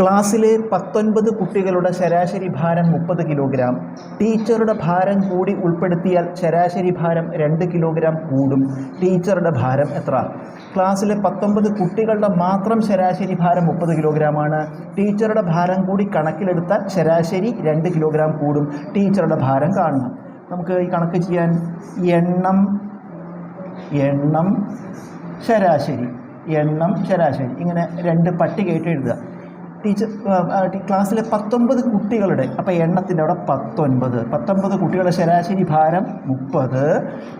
ക്ലാസ്സിലെ പത്തൊൻപത് കുട്ടികളുടെ ശരാശരി ഭാരം മുപ്പത് കിലോഗ്രാം. ടീച്ചറുടെ ഭാരം കൂടി ഉൾപ്പെടുത്തിയാൽ ശരാശരി ഭാരം രണ്ട് കിലോഗ്രാം കൂടും. ടീച്ചറുടെ ഭാരം എത്ര? ക്ലാസ്സിലെ പത്തൊൻപത് കുട്ടികളുടെ മാത്രം ശരാശരി ഭാരം മുപ്പത് കിലോഗ്രാമാണ് ടീച്ചറുടെ ഭാരം കൂടി കണക്കിലെടുത്താൽ ശരാശരി രണ്ട് കിലോഗ്രാം കൂടും. ടീച്ചറുടെ ഭാരം കാണണം നമുക്ക് ഈ കണക്ക് ചെയ്യാൻ എണ്ണം എണ്ണം ശരാശരി. എണ്ണം ശരാശരി. ഇങ്ങനെ രണ്ട് പട്ടികയായിട്ട് എഴുതുക. ടീച്ചർ ക്ലാസ്സിലെ പത്തൊൻപത് കുട്ടികളുടെ അപ്പോൾ എണ്ണത്തിന്റെ അവിടെ പത്തൊൻപത്. പത്തൊൻപത് കുട്ടികളുടെ ശരാശരി ഭാരം മുപ്പത്.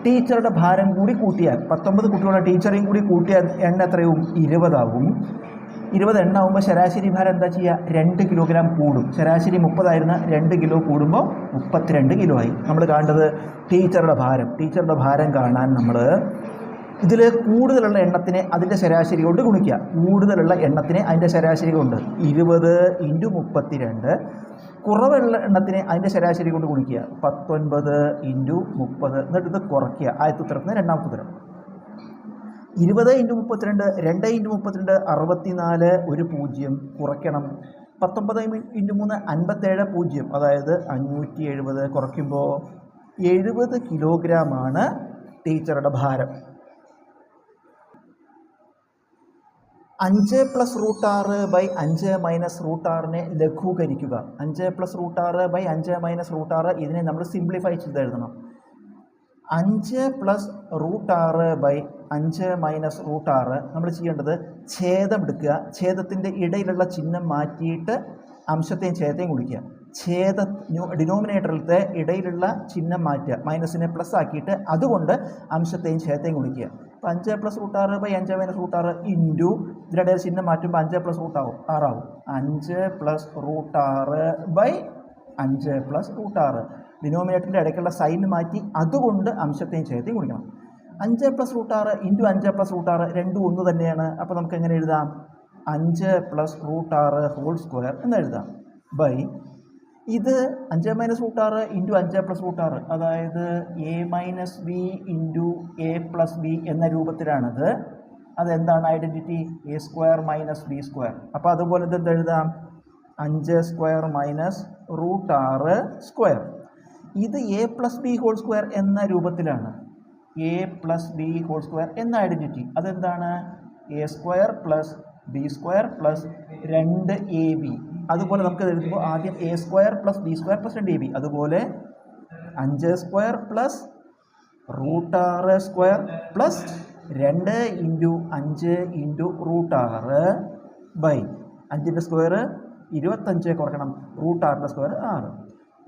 ടീച്ചറുടെ ഭാരം കൂടി കൂട്ടിയാൽ പത്തൊമ്പത് കുട്ടികളുടെ ടീച്ചറേയും കൂടി കൂട്ടിയാൽ എണ്ണ എത്രയും ഇരുപതാവും ഇരുപത് എണ്ണാവുമ്പോൾ ശരാശരി ഭാരം എന്താ ചെയ്യുക രണ്ട് കിലോഗ്രാം കൂടും. ശരാശരി മുപ്പതായിരുന്ന രണ്ട് കിലോ കൂടുമ്പോൾ മുപ്പത്തിരണ്ട് കിലോ ആയി. നമ്മൾ കാണേണ്ടത് ടീച്ചറുടെ ഭാരം. ടീച്ചറുടെ ഭാരം കാണാൻ നമ്മൾ ഇതിൽ കൂടുതലുള്ള എണ്ണത്തിനെ അതിന്റെ ശരാശരി കൊണ്ട് ഗുണിക്കുക. കൂടുതലുള്ള എണ്ണത്തിനെ അതിന്റെ ശരാശരി കൊണ്ട് ഇരുപത് ഇന്റു മുപ്പത്തിരണ്ട്. കുറവുള്ള എണ്ണത്തിനെ അതിന്റെ ശരാശരി കൊണ്ട് ഗുണിക്കുക. പത്തൊൻപത് ഇന്റു മുപ്പത്. എന്നിട്ട് ഇത് കുറയ്ക്കുക. ആദ്യത്തെ ഉത്തരത്തിന് രണ്ടാമത്തെ ഉത്തരം. ഇരുപത് ഇന്റു മുപ്പത്തിരണ്ട് രണ്ട് ഇന്റു മുപ്പത്തിരണ്ട് അറുപത്തിനാല് ഒരു പൂജ്യം. കുറയ്ക്കണം. പത്തൊമ്പത് ഇന്റു മൂന്ന് അൻപത്തേഴ് പൂജ്യം. അതായത് അഞ്ഞൂറ്റി എഴുപത്. കുറയ്ക്കുമ്പോൾ എഴുപത് കിലോഗ്രാമാണ് ടീച്ചറുടെ ഭാരം. അഞ്ച് പ്ലസ് റൂട്ട് ആറ് ബൈ അഞ്ച് മൈനസ് റൂട്ട് ആറിനെ ലഘൂകരിക്കുക. അഞ്ച് പ്ലസ് റൂട്ട് ആറ് ബൈ അഞ്ച് മൈനസ് റൂട്ട് ആറ് ഇതിനെ നമ്മൾ സിംപ്ലിഫൈ ചെയ്ത് എഴുതണം. അഞ്ച് പ്ലസ് റൂട്ട് ആറ് ബൈ അഞ്ച് മൈനസ് റൂട്ട് ആറ് നമ്മൾ ചെയ്യേണ്ടത് ഛേദം എടുക്കുക. ഛേദത്തിന്റെ ഇടയിലുള്ള ചിഹ്നം മാറ്റിയിട്ട് അംശത്തെയും ഛേദത്തെയും കുടിക്കുക ഛേദ ഡിനോമിനേറ്ററിലത്തെ ഇടയിലുള്ള ചിഹ്നം മാറ്റുക. മൈനസിനെ പ്ലസ് ആക്കിയിട്ട് അതുകൊണ്ട് അംശത്തെയും ഛേദത്തെയും കുടിക്കുക അപ്പോൾ അഞ്ച് പ്ലസ് റൂട്ട് ആറ് ബൈ അഞ്ച് മൈനസ് റൂട്ട് ആറ് ഇന്റു ഇതിനിടയിൽ ചിഹ്നം മാറ്റുമ്പോൾ അഞ്ച് പ്ലസ് റൂട്ട് ആവും ആറാവും. അഞ്ച് പ്ലസ് റൂട്ട് ആറ് ബൈ അഞ്ച് പ്ലസ് റൂട്ട് ആറ്. ഡിനോമിനേറ്ററിന്റെ ഇടയ്ക്കുള്ള സൈൻ മാറ്റി അതുകൊണ്ട് അംശത്തെയും ഛേദത്തെയും കുടിക്കണം അഞ്ച് പ്ലസ് റൂട്ട് ആറ് ഇന്റു അഞ്ച് പ്ലസ് റൂട്ട് ആറ് രണ്ടും ഒന്ന് തന്നെയാണ്. അപ്പോൾ നമുക്ക് എങ്ങനെ എഴുതാം? അഞ്ച് പ്ലസ് റൂട്ട് ആറ് ഹോൾ സ്ക്വയർ എന്ന് എഴുതാം. ബൈ ഇത് അഞ്ച് മൈനസ് റൂട്ട് ആറ് ഇന്റു അഞ്ച് പ്ലസ് റൂട്ട് ആറ് അതായത് A minus B into A plus B എന്ന രൂപത്തിലാണത്. അതെന്താണ് identity A square minus B square അപ്പോൾ അതുപോലെ എന്ത് എഴുതാം? അഞ്ച് സ്ക്വയർ മൈനസ് റൂട്ട് ആറ് സ്ക്വയർ ഇത് A plus B whole square എന്ന രൂപത്തിലാണ്. A plus B whole square എന്ന ഐഡന്റിറ്റി അതെന്താണ്? A square plus B square plus രണ്ട് എ ബി അതുപോലെ നമുക്ക് എഴുതുമ്പോൾ ആദ്യം A square plus B square plus രണ്ട് എ ബി അതുപോലെ അഞ്ച് സ്ക്വയർ പ്ലസ് റൂട്ട് ആറ് സ്ക്വയർ പ്ലസ് രണ്ട് ഇന്റു അഞ്ച് ഇന്റു റൂട്ട് ആറ് ബൈ അഞ്ചിന്റെ സ്ക്വയർ ഇരുപത്തഞ്ച് കുറയ്ക്കണം റൂട്ട് ആറിന്റെ സ്ക്വയർ ആറ്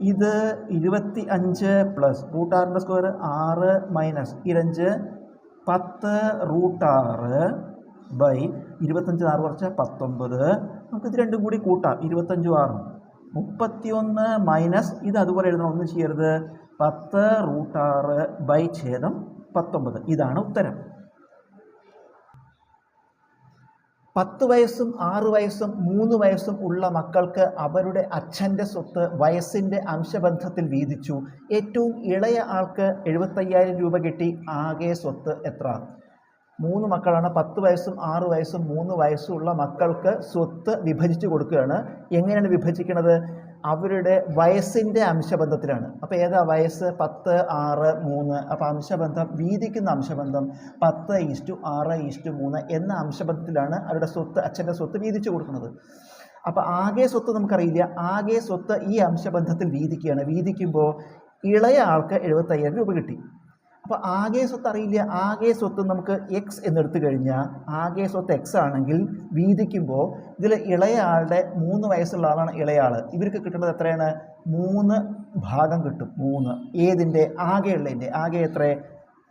ഇത് ഇരുപത്തി അഞ്ച് പ്ലസ് റൂട്ട് ആറിന്റെ സ്ക്വയർ ആറ് മൈനസ് ഇരഞ്ച് പത്ത് റൂട്ട് ആറ് ബൈ ഇരുപത്തഞ്ച് ആറ് കുറച്ച് പത്തൊമ്പത്. നമുക്ക് ഇത് രണ്ടും കൂടി കൂട്ടാം. ഇരുപത്തഞ്ചും ആറും. മുപ്പത്തിയൊന്ന് മൈനസ് ഇത് അതുപോലെ എഴുതണം. ഒന്നും ചെയ്യരുത്. പത്ത് റൂട്ട് ആറ് ബൈ ഛേദം പത്തൊമ്പത്. ഇതാണ് ഉത്തരം. പത്ത് വയസ്സും ആറ് വയസ്സും മൂന്ന് വയസ്സും ഉള്ള മക്കൾക്ക് അവരുടെ അച്ഛന്റെ സ്വത്ത് വയസ്സിന്റെ അംശബന്ധത്തിൽ വീതിച്ചു. ഏറ്റവും ഇളയ ആൾക്ക് എഴുപത്തയ്യായിരം രൂപ കിട്ടി. ആകെ സ്വത്ത് എത്ര? മൂന്ന് മക്കളാണ്. പത്ത് വയസ്സും ആറ് വയസ്സും മൂന്ന് വയസ്സും ഉള്ള മക്കൾക്ക് സ്വത്ത് വിഭജിച്ച് കൊടുക്കുകയാണ്. എങ്ങനെയാണ് വിഭജിക്കുന്നത് അവരുടെ വയസ്സിന്റെ അംശബന്ധത്തിലാണ്. അപ്പോൾ ഏതാ വയസ്സ്? പത്ത് ആറ് മൂന്ന്. അപ്പോൾ അംശബന്ധം വീതിക്കുന്ന അംശബന്ധം പത്ത് ഈസ്റ്റു ആറ് ഈസ്റ്റു മൂന്ന് എന്ന അംശബന്ധത്തിലാണ് അവരുടെ സ്വത്ത് അച്ഛന്റെ സ്വത്ത് വീതിച്ചു കൊടുക്കുന്നത്. അപ്പോൾ ആകെ സ്വത്ത് നമുക്കറിയില്ല. ആകെ സ്വത്ത് ഈ അംശബന്ധത്തിൽ വീതിക്കുകയാണ്. വീതിക്കുമ്പോൾ ഇളയ ആൾക്ക് എഴുപത്തയ്യായിരം രൂപ കിട്ടി. അപ്പോൾ ആകെ സ്വത്ത് അറിയില്ല. ആകെ സ്വത്ത് നമുക്ക് എക്സ് എന്നെടുത്തു കഴിഞ്ഞാൽ ആകെ സ്വത്ത് എക്സ് ആണെങ്കിൽ വീതിക്കുമ്പോൾ ഇതിൽ ഇളയ ആളുടെ മൂന്ന് വയസ്സുള്ള ആളാണ് ഇളയാൾ ഇവർക്ക് കിട്ടേണ്ടത് എത്രയാണ്? മൂന്ന് ഭാഗം കിട്ടും. മൂന്ന്. ഏതിന്റെ? ആകെ ഉള്ളതിന്റെ. ആകെ എത്ര?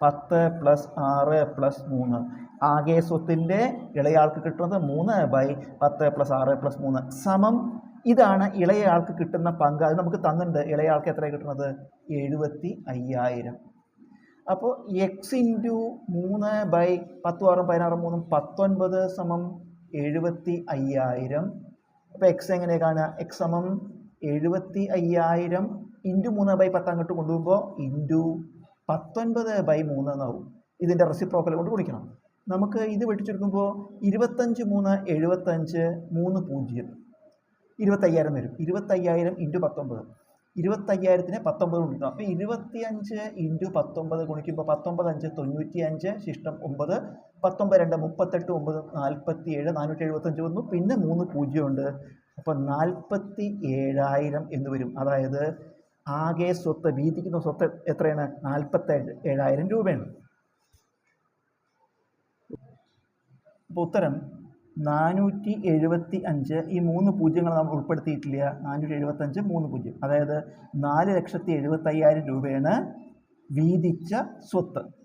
പത്ത് പ്ലസ് ആറ് പ്ലസ് മൂന്ന്. ആകെ സ്വത്തിന്റെ ഇളയാൾക്ക് കിട്ടുന്നത് മൂന്ന് ബൈ പത്ത് പ്ലസ് ആറ് പ്ലസ് മൂന്ന്. സമം ഇതാണ് ഇളയയാൾക്ക് കിട്ടുന്ന പങ്ക്. അത് നമുക്ക് തന്നിട്ടുണ്ട്. ഇളയയാൾക്ക് എത്ര കിട്ടുന്നത്? എഴുപത്തി അയ്യായിരം. അപ്പോൾ എക്സ് ഇന്റു മൂന്ന് ബൈ പത്തും ആറും പതിനാറും മൂന്നും പത്തൊൻപത് സമം എഴുപത്തി അയ്യായിരം അപ്പോൾ എക്സ് എങ്ങനെ കാണുക എക്സ് സമം എഴുപത്തി അയ്യായിരം ഇന്റു മൂന്ന് ബൈ പത്ത് അങ്ങോട്ട് കൊണ്ടുപോകുമ്പോൾ ഇന്റു പത്തൊൻപത് ബൈ മൂന്ന് എന്നാവും. ഇതിന്റെ റെസിപ്രോക്കൽ കൊണ്ട് കുടിക്കണം നമുക്ക് ഇത് വെട്ടിച്ചെടുക്കുമ്പോൾ ഇരുപത്തഞ്ച് മൂന്ന് എഴുപത്തഞ്ച് മൂന്ന് പൂജ്യം. ഇരുപത്തയ്യായിരം വരും. ഇരുപത്തയ്യായിരം ഇന്റു പത്തൊമ്പത് ഇരുപത്തയ്യായിരത്തിന് പത്തൊമ്പത് ഗുണിക്കണം അപ്പോൾ ഇരുപത്തിയഞ്ച് ഇന്റു പത്തൊമ്പത് ഗുണിക്കുമ്പോൾ പത്തൊമ്പത് അഞ്ച് തൊണ്ണൂറ്റി അഞ്ച് ശിഷ്ടം ഒമ്പത് പത്തൊമ്പത് രണ്ട് മുപ്പത്തെട്ട് ഒമ്പത് നാൽപ്പത്തി ഏഴ് നാനൂറ്റി എഴുപത്തഞ്ച് വന്നു. പിന്നെ മൂന്ന് പൂജ്യമുണ്ട് അപ്പോൾ നാൽപ്പത്തി ഏഴായിരം എന്ന് വരും. അതായത് ആകെ സ്വത്ത് വീതിക്കുന്ന സ്വത്ത് എത്രയാണ്? നാൽപ്പത്തേഴ് ഏഴായിരം രൂപയാണ്. അപ്പോൾ ഉത്തരം നാനൂറ്റി എഴുപത്തി അഞ്ച് ഈ മൂന്ന് പൂജ്യങ്ങൾ നമ്മൾ ഉൾപ്പെടുത്തിയിട്ടില്ല. നാനൂറ്റി എഴുപത്തഞ്ച് മൂന്ന് പൂജ്യം. അതായത് നാല് ലക്ഷത്തി എഴുപത്തയ്യായിരം രൂപയാണ് വീതിച്ച സ്വത്ത്.